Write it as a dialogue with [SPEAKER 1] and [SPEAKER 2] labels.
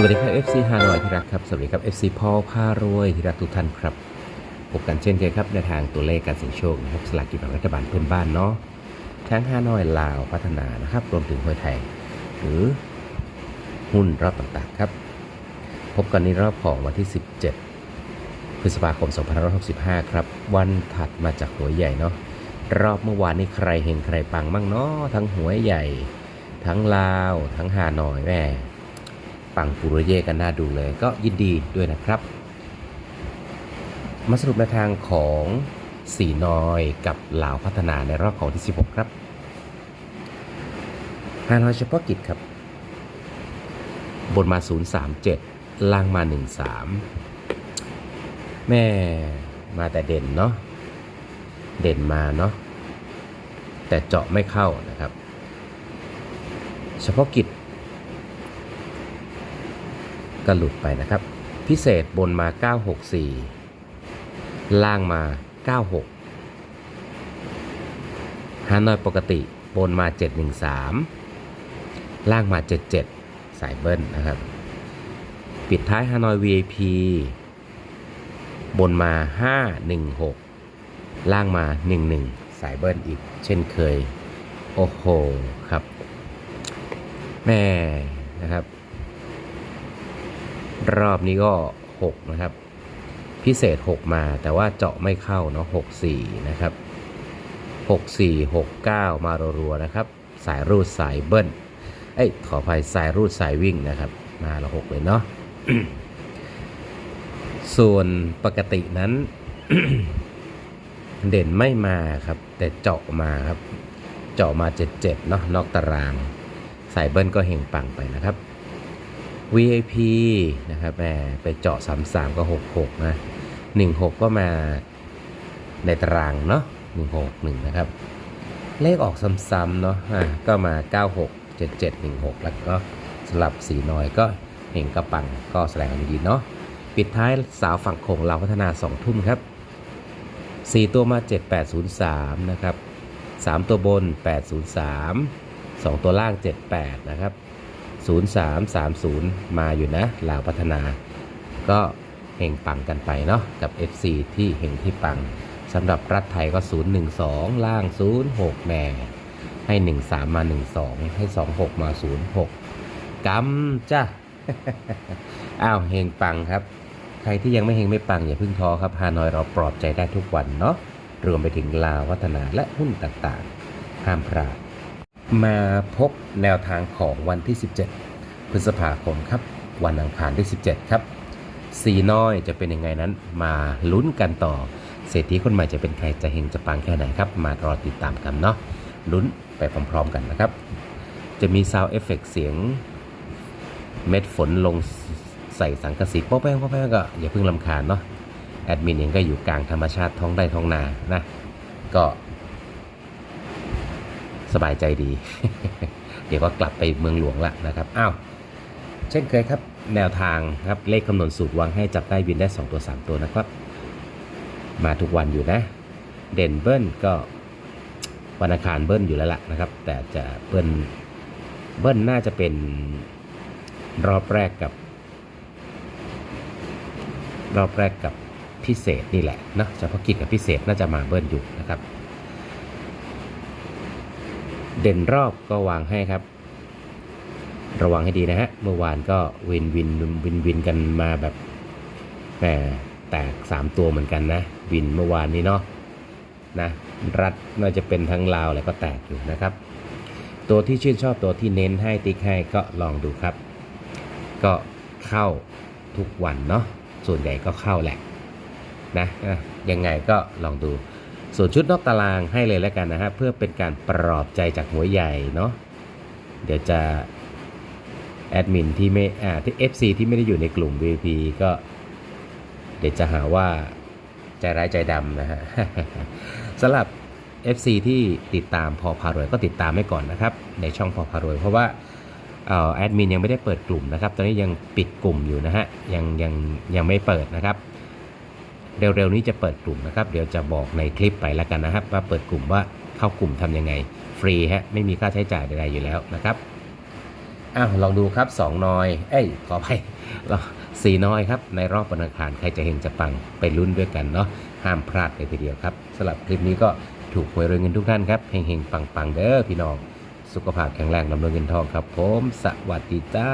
[SPEAKER 1] สวัสดีครับ FC ฮานอยที่รักครับ สวัสดีครับ FC พ่อพารวยที่รักทุกท่านครับ พบกันเช่นเคยครับในทางตัวเลขการเสี่ยงโชคนะครับสลากกินแบ่งรัฐบาลเพื่อนบ้านเนาะทั้งฮานอยลาวพัฒนานะครับรวมถึงหวยไทย หรือหุ้นรอบต่างๆครับ พบกันในรอบของวันที่ 17 พฤษภาคม 2565 ครับ วันถัดมาจากหวยใหญ่เนาะรอบเมื่อวานนี้ใครเห็นใครปังบ้างเนาะทั้งหวยใหญ่ ทั้งลาว ทั้งฮานอยแม่ ปังปุโรเย่กันน่าดูเลย ก็ยินดีด้วยนะครับ มาสรุปในวทางของสีนอยกับลาวพัฒนาในรอบของที่ 16 ครับฮานอยเฉพาะกิจครับ บนมา 037 ล่างมา 13 แม่มาแต่เด่นเนาะเด่นมาเนาะแต่เจาะไม่เข้านะครับ เฉพาะกิจ ก็หลุดไปนะครับ พิเศษบนมา 964 ล่างมา 96ฮานอยปกติบนมา 713 ล่างมา 77 สายเบิ้ลนะครับ ปิดท้ายฮานอย VIP บนมา 516 ล่างมา 11 สายเบิ้ลอีกเช่นเคย โอ้โห ครับ แม่นะครับ รอบนี้ก็6นะครับ พิเศษ6มาแต่ว่าเจาะไม่เข้าเนาะ64นะครับ64 69มารัวๆนะครับ สายรูดสายเบิ้ลเอ้ยขออภัยสายรูดสายวิ่งนะครับ มาละ6เลยเนาะส่วนปกตินั้น เด่นไม่มาครับ แต่เจาะมาครับ เจาะมา77เนาะนอกตาราง สายเบิ้ลก็เฮงปังไปนะครับ VIP นะครับแหมไปเจาะ 33 ก็ 66 นะ 16 ก็มาในตารางเนาะ161 นะครับ เลขออกซ้ำๆเนาะอะก็มา 96 77 16 แล้วก็สลับสีน้อยก็เห็นกระปังก็แสดงดีเนาะปิดท้ายสาวฝั่งโขงเราพัฒนา 2 ทุ่มครับ 4 ตัวมา 7803 นะครับ 3 ตัวบน 803 2 ตัวล่าง 78 นะครับ 0330 มาอยู่นะลาวพัฒนา ก็เฮงปังกันไปเนาะกับ FC ที่เฮงที่ปังสำหรับรัฐไทยก็ 012 ล่าง 06แหม่ให้ 13 มา 12 ให้ 26 มา 06กำจ้ะอ้าวเฮงปังครับ ใครที่ยังไม่เฮงไม่ปังอย่าเพิ่งท้อครับฮานอยเราปลอบใจได้ทุกวันเนาะรวมไปถึงลาวพัฒนาและหุ้นต่างๆ ห้ามพลาด มาพบแนวทางของวันที่ 17 พฤษภาคมครับ วันอังคารที่ 17 ครับ สีน้อยจะเป็นยังไงนั้นมาลุ้นกันต่อ เศรษฐีคนใหม่จะเป็นใครจะเฮงจะปังแค่ไหนครับ มารอติดตามกันเนาะลุ้นไปพร้อมๆกันนะครับ จะมีซาวเอฟเฟกเสียงเม็ดฝนลงใส่สังกะสีโป๊ะแป้งโป๊ะแป้งก็อย่าเพิ่งลำคาญเนาะแอดมินเองก็อยู่กลางธรรมชาติท้องไร่ท้องนานะก็ สบายใจดี เดี๋ยวก็กลับไปเมืองหลวงละนะครับอ้าวเช่นเคยครับแนวทางครับเลขคำนวณสูตรวางให้จับได้วินได้ 2 ตัว 3 ตัวนะครับ มาทุกวันอยู่นะ เด่นเบิ้ลก็วันอังคารเบิ้ลอยู่แล้วล่ะนะครับ แต่จะเบิ้ลเบิ้ลน่าจะเป็นรอบแรกกับ รอบแรกกับพิเศษนี่แหละนะเฉพาะกิจกับพิเศษน่าจะมาเบิ้ลอยู่นะครับ เด่นรอบก็วางให้ครับ ระวังให้ดีนะฮะ เมื่อวานก็วินวินวินวินกันมาแบบแหมแตก 3 ตัวเหมือนกันนะ วินเมื่อวานนี้เนาะนะรัฐน่าจะเป็นทั้งลาวแล้วก็แตกอยู่นะครับ ตัวที่ชื่นชอบตัวที่เน้นให้ติ๊กให้ก็ลองดูครับ ก็เข้าทุกวันเนาะส่วนใหญ่ก็เข้าแหละนะยังไงก็ลองดู ส่วนชุดนอกตารางให้เลยแล้วกันนะฮะเพื่อเป็นการปลอบใจจากหัวใหญ่เนาะเดี๋ยวจะแอดมินที่ไม่อ่าที่ FC ที่ไม่ได้อยู่ในกลุ่ม VP ก็ เดี๋ยวจะหาว่าใจร้ายใจดำนะฮะสำหรับ FC ที่ติดตามพอพารวยก็ติดตามไว้ก่อนนะครับ ในช่องพอพารวย เพราะว่าเออแอดมินยังไม่ได้เปิดกลุ่มนะครับ ตอนนี้ยังปิดกลุ่มอยู่นะฮะยังยังยังไม่เปิดนะครับ เร็วๆนี้จะเปิดกลุ่มนะครับ เดี๋ยวจะบอกในคลิปไปแล้วกันนะครับ ว่าเปิดกลุ่มว่าเข้ากลุ่มทำยังไง ฟรีฮะไม่มีค่าใช้จ่ายใดๆอยู่แล้วนะครับอ้าวลองดูครับสองนอย เอ้ยขอไปลอสี่นอยครับ ในรอบวันอังคารใครจะเห็นจะปังไปลุ้นด้วยกันเนาะห้ามพลาดเลยทีเดียวครับสำหรับคลิปนี้ก็ถูกหวยรวยเงินทุกท่านครับเฮงๆปังๆเด้อพี่น้อง สุขภาพแข็งแรงลำรวยเงินทองครับ ผม สวัสดีจ้า